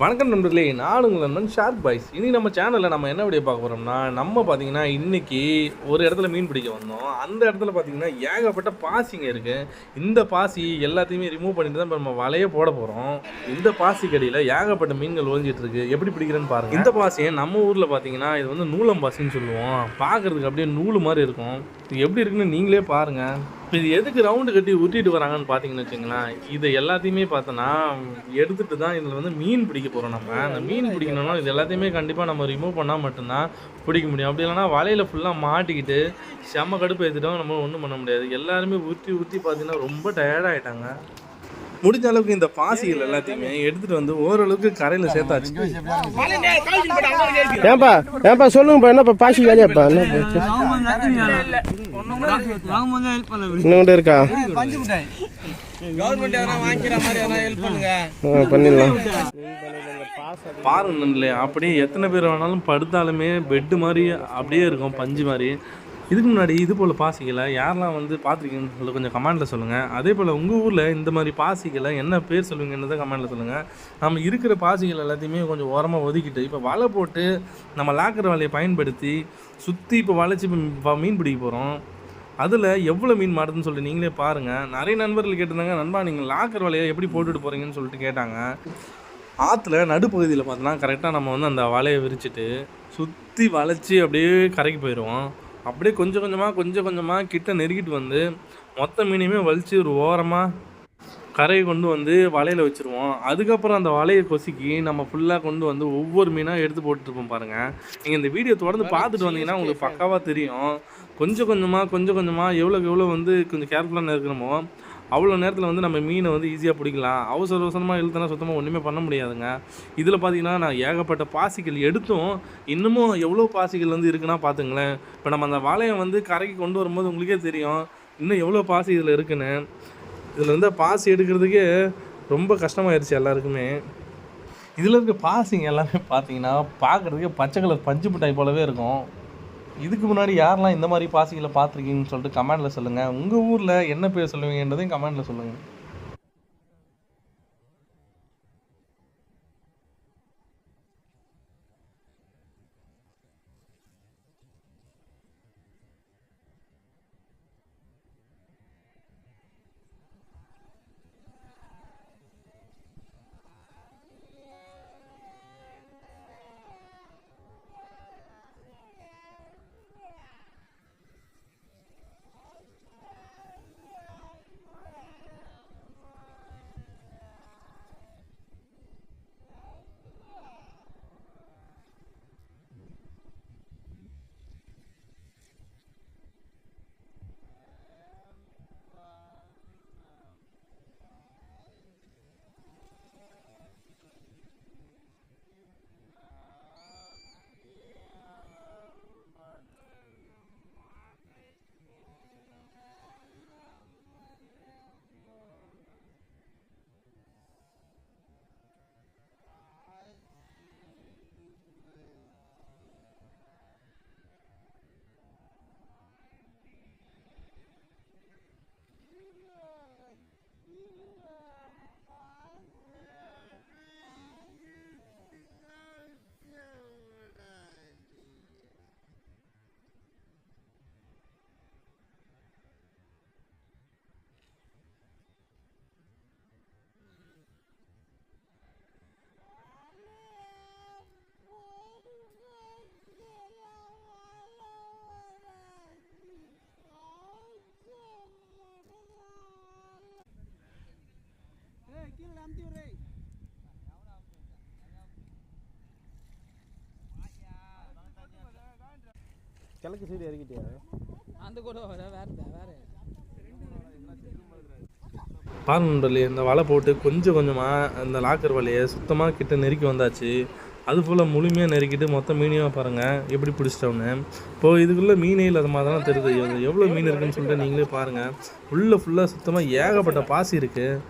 வணக்கம் நண்பர்களே நான் உங்கள் நண்பன் ஷார்க் பாய்ஸ். இன்றைக்கி நம்ம சேனலில் நம்ம என்ன வீடியோ பார்க்க போகிறோம்னா நம்ம பார்த்தீங்கன்னா இன்றைக்கி ஒரு இடத்துல மீன் பிடிக்க வந்தோம். அந்த இடத்துல பார்த்தீங்கன்னா ஏகப்பட்ட பாசிங்க இருக்குது இந்த பாசி எல்லாத்தையுமே ரிமூவ் பண்ணிட்டு தான் இப்போ நம்ம வலையே போட போகிறோம் இந்த பாசி கடியில் ஏகப்பட்ட மீன்கள் ஒழிஞ்சிட்டு இருக்கு. எப்படி பிடிக்கிறேன்னு பாருங்க. இந்த பாசியை நம்ம ஊரில் பார்த்தீங்கன்னா இது வந்து நூலம் பாசின்னு சொல்லுவோம். பார்க்கறதுக்கு அப்படியே நூல் மாதிரி இருக்கும். இது எப்படி இருக்குன்னு நீங்களே பாருங்கள் இது எதுக்கு ரவுண்டு கட்டி உருட்டிட்டு வராங்கன்னு பார்த்தீங்கன்னு வச்சுங்களேன் இதை எல்லாத்தையுமே பார்த்தோன்னா எடுத்துட்டு தான் இதில் வந்து மீன் பிடிக்க போகிறோம் நம்ம. அந்த மீன் பிடிக்கணும்னா இது எல்லாத்தையுமே கண்டிப்பாக நம்ம ரிமூவ் பண்ணால் மட்டும்தான் பிடிக்க முடியும். அப்படி இல்லைன்னா வலையில் ஃபுல்லாக மாட்டிக்கிட்டு செம்ம கடுப்பு ஏற்றிட்டோம் நம்ம ஒன்றும் பண்ண முடியாது. எல்லாருமே உருட்டி உருட்டி பார்த்தீங்கன்னா ரொம்ப டயர்டாயிட்டாங்க முடிஞ்ச அளவுக்கு இந்த பாசிகள் எல்லாத்தையுமே எடுத்துட்டு வந்து ஓரளவுக்கு கரையில் சேர்த்தாச்சு. ஏன்பா ஏன்பா சொல்லுங்கப்பா என்னப்பா பாசி வேலையாப்பா? என்ன? இருக்கா? பண்ணிடலாம். பாருங்க அப்படியே எத்தனை பேர் வேணாலும் படுத்தாலுமே பெட்டு மாதிரி அப்படியே இருக்கும் பஞ்சு மாதிரி. இதுக்கு முன்னாடி இது போல் பாசிகளை யாரெல்லாம் வந்து பார்த்துருக்கீங்கன்னு சொல்லி கொஞ்சம் கமெண்டில் சொல்லுங்கள் அதே போல் உங்கள் ஊரில் இந்த மாதிரி பாசிகளை என்ன பேர் சொல்லுவீங்கன்னு கமெண்டில் சொல்லுங்கள் நம்ம இருக்கிற பாசிகள் எல்லாத்தையுமே கொஞ்சம் ஓரமாக ஒதுக்கிட்டு இப்போ வலை போட்டு நம்ம லாக்கர் வலையை பயன்படுத்தி சுற்றி இப்போ வளைச்சி இப்போ மீன் பிடிக்க போகிறோம் அதில் எவ்வளோ மீன் மாட்டுதுன்னு சொல்லி நீங்களே பாருங்கள் நிறைய நண்பர்கள் கேட்டிருந்தாங்க நண்பா நீங்கள் லாக்கர் வலையை எப்படி போட்டுட்டு போகிறீங்கன்னு சொல்லிட்டு கேட்டாங்க. ஆற்றுல நடுப்பகுதியில் பார்த்தோன்னா கரெக்டாக நம்ம வந்து அந்த வலையை விரிச்சிட்டு சுற்றி வளைச்சி அப்படியே கரைக்கு போயிடுவோம் அப்படியே கொஞ்சம் கொஞ்சமாக கொஞ்சம் கொஞ்சமாக கிட்ட நெருக்கிட்டு வந்து மொத்த மீனையுமே வலிச்சு ஒரு ஓரமாக கரையை கொண்டு வந்து வலையில் வச்சுருவோம். அதுக்கப்புறம் அந்த வலையை கொசுக்கி நம்ம ஃபுல்லாக கொண்டு வந்து ஒவ்வொரு மீனாக எடுத்து போட்டுருப்போம் பாருங்கள் நீங்கள் இந்த வீடியோ தொடர்ந்து பார்த்துட்டு வந்தீங்கன்னா உங்களுக்கு பக்காவாக தெரியும். கொஞ்சம் கொஞ்சமாக கொஞ்சம் கொஞ்சமாக எவ்வளோக்கு எவ்வளோ வந்து கொஞ்சம் கேர்ஃபுல்லாக இருக்கிறோமோ அவ்வளோ நேரத்தில் வந்து நம்ம மீனை வந்து ஈஸியாக பிடிக்கலாம். அவசர அவசரமாக இழுத்தனா சுத்தமாக ஒன்றுமே பண்ண முடியாதுங்க. இதில் பார்த்தீங்கன்னா நான் ஏகப்பட்ட பாசிகள் எடுத்தும் இன்னமும் எவ்வளோ பாசிகள் வந்து இருக்குன்னா பார்த்துங்களேன் இப்போ நம்ம அந்த வாழையை வந்து கரைக்கு கொண்டு வரும்போது உங்களுக்கே தெரியும் இன்னும் எவ்வளோ பாசி இதில் இருக்குன்னு. இதில் இருந்தால் பாசி எடுக்கிறதுக்கே ரொம்ப கஷ்டமாயிருச்சு எல்லாருக்குமே. இதில் இருக்க பாசிங்க எல்லாமே பார்த்தீங்கன்னா பார்க்குறதுக்கே பச்சை கலர் பஞ்சு மிட்டாய் போலவே இருக்கும். இதுக்கு முன்னாடி யாரெல்லாம் இந்த மாதிரி பாசிகளை பார்த்துருக்கீங்கன்னு சொல்லிட்டு கமெண்டில் சொல்லுங்கள் உங்கள் ஊரில் என்ன பேர் சொல்லுவீங்கன்றதையும் கமெண்டில் சொல்லுங்கள் கிழக்கு சைடு இறக்கிட்டியா? அந்த கூட வேற வேற. நண்பர்களே இந்த வலை போட்டு கொஞ்சம் கொஞ்சமாக இந்த லாக்கர் வலையை சுத்தமாக கிட்ட நெருக்கி வந்தாச்சு. அது போல் முழுமையாக நெருக்கிட்டு மொத்த மீனையும் பாருங்கள் எப்படி பிடிச்சிட்டோன்னு இப்போது இதுக்குள்ளே மீனே இல்லாத மாதிரி தான் தெரியுது. எவ்வளோ- எவ்வளோ மீன் இருக்குன்னு சொல்லிட்டு நீங்களே பாருங்கள் உள்ளே ஃபுல்லாக சுத்தமாக ஏகப்பட்ட பாசி இருக்குது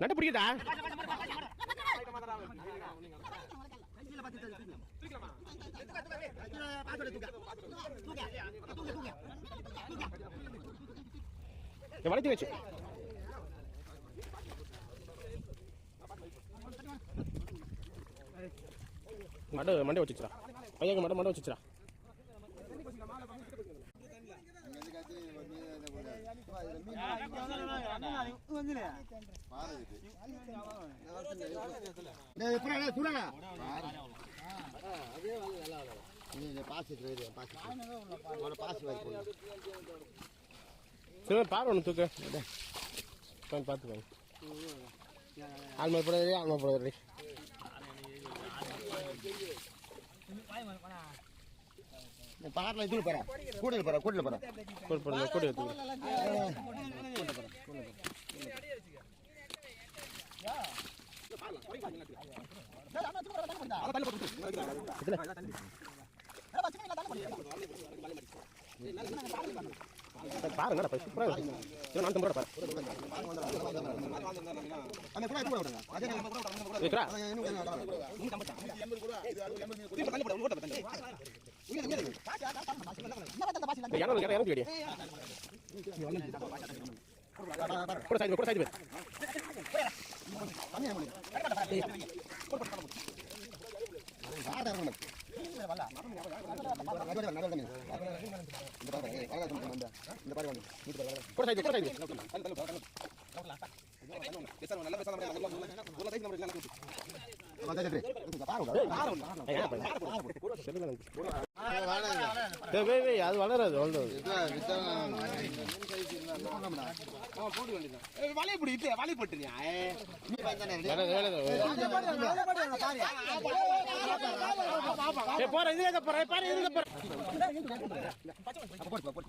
நட்டு பிடிக்கடா வளைத்து வச்சு. மண்டை மண்டை வச்சுச்சுரா பையன் மண்டை மண்டை வச்சுச்சுரா சரி பாரு ஒன்று தூக்கு கொஞ்சம் பார்த்துக்கோங்க ஆல்மா போடுறது ஆல்மா போடுறது பார்ல இதுல போறேன் கூடையில் போறேன் கூடையில் போறேன் கூட்டு போடுங்க பாருங்கடா போய் சூப்பராக நான் தம்புறா பாரு. அந்த கூட கூட விடுங்க அது வளராது கூட விடுங்க கூட இருக்கிறா இரநூறு கேட்ட இரநூத்தி வெடி கூட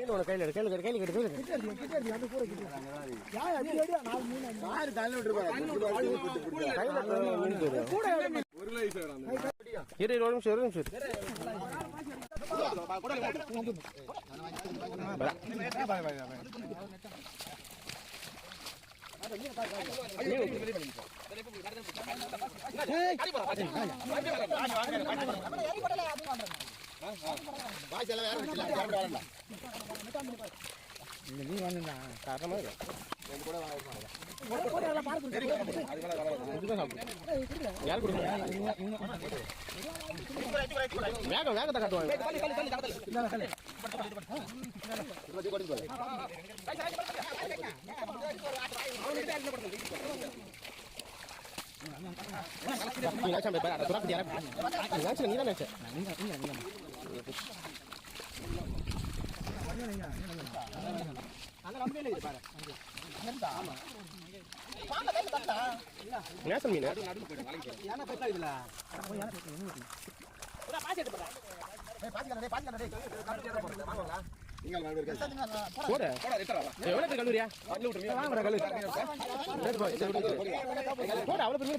மீன் ஒன்று கையில் கையில் கையில் கையில் இரு இரு, ஒரு நிமிஷம் ஒரு நிமிஷம். இருக்கு. யார் கொடுங்க? வேகம் வேகத்தை காட்டுவாங்க நீ நினைச்சா பாரு, அட துராப்பட்டி யாரா? நீ நினைச்ச, நீ தான் நினைச்ச. நேசன் மீன் போடு எவ்வளவு பேர் கல்லூரியா வாங்கடா கல்லூரி எடுத்து போ, இதை விட்டு போடு. போடு அவ்வளவு பெரிய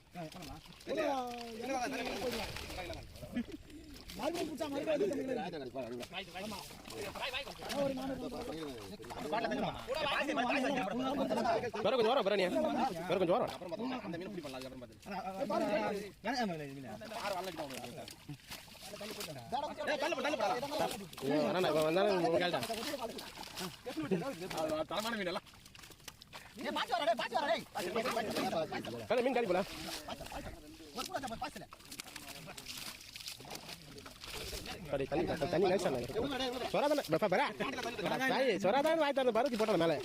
வர கொஞ்சம் வரும் பரணியா வேற கொஞ்சம் வரும் அந்த மீன் பிடி பண்ணலாம் அப்புறம் பார்த்து வந்தாலும் தரமான மீன் எல்லாம் மீன் காலி போல சரி தண்ணி தண்ணி நைஸ் சொராதானே சொராதானே வாய்த்து அந்த பருத்தி போட்டான மேலே.